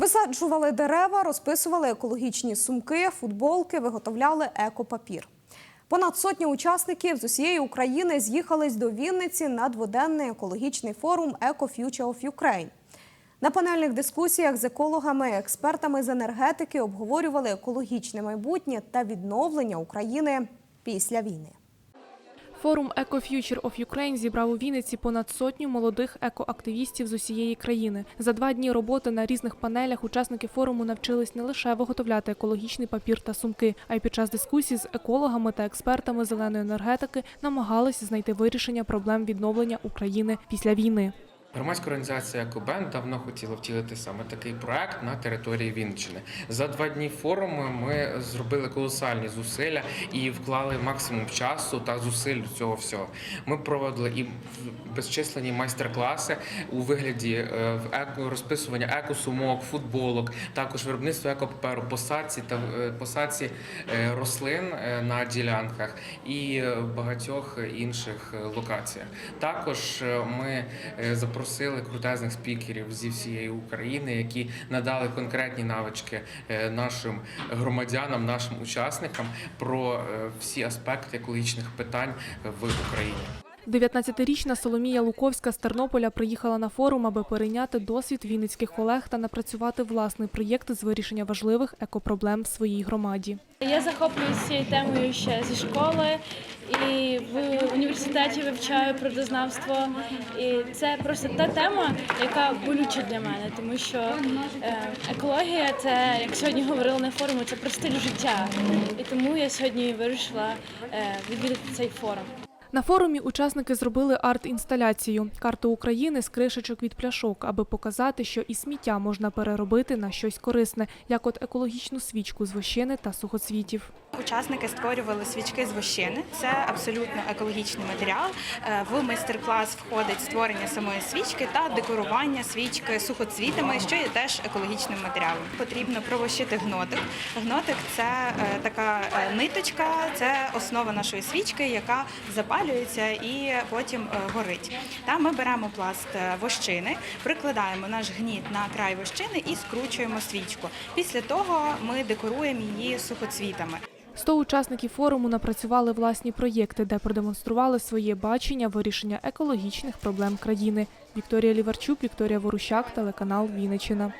Висаджували дерева, розписували екологічні сумки, футболки, виготовляли екопапір. Понад сотня учасників з усієї України з'їхались до Вінниці на дводенний екологічний форум «Eco Future of Ukraine». На панельних дискусіях з екологами експертами з енергетики обговорювали екологічне майбутнє та відновлення України після війни. Форум Eco Future of Ukraine зібрав у Вінниці понад сотню молодих екоактивістів з усієї країни. За два дні роботи на різних панелях учасники форуму навчились не лише виготовляти екологічний папір та сумки, а й під час дискусій з екологами та експертами зеленої енергетики намагалися знайти вирішення проблем відновлення України після війни. Громадська організація Екобен давно хотіла втілити саме такий проект на території Вінниччини. За два дні форуму ми зробили колосальні зусилля і вклали максимум часу та зусиль до цього всього. Ми проводили і безчисленні майстер-класи у вигляді е, розписування екосумок, футболок, також виробництво екопаперу, посадці та е, посадці е, рослин на ділянках і багатьох інших локаціях. Також ми е, запросили крутезних спікерів зі всієї України, які надали конкретні навички е, нашим громадянам, нашим учасникам про е, всі аспекти екологічних питань в Україні. 19-річна Соломія Луковська з Тернополя приїхала на форум, аби перейняти досвід вінницьких колег та напрацювати власний проєкт з вирішення важливих екопроблем в своїй громаді. Я захоплююся цією темою ще зі школи і в університеті вивчаю природознавство. І це просто та тема, яка болюча для мене, тому що е, екологія це, як сьогодні говорили на форумі, це про стиль життя. І тому я сьогодні вирішила е, відвідати цей форум. На форумі учасники зробили арт-інсталяцію карту України з кришечок від пляшок, аби показати, що і сміття можна переробити на щось корисне, як от екологічну свічку з вощини та сухоцвітів. Учасники створювали свічки з вощини. Це абсолютно екологічний матеріал. Е, В майстер-клас входить створення самої свічки та декорування свічки сухоцвітами, що є теж екологічним матеріалом. Потрібно провощити гнотик. Гнотик це е, така е, ниточка, це основа нашої свічки, яка запалюється і потім е, горить. Та ми беремо пласт е, вощини, прикладаємо наш гніт на край вощини і скручуємо свічку. Після того ми декоруємо її сухоцвітами. 100 учасників форуму напрацювали власні проєкти, де продемонстрували своє бачення вирішення екологічних проблем країни. Вікторія Ліварчук, Вікторія Ворущак, телеканал Вінниччина.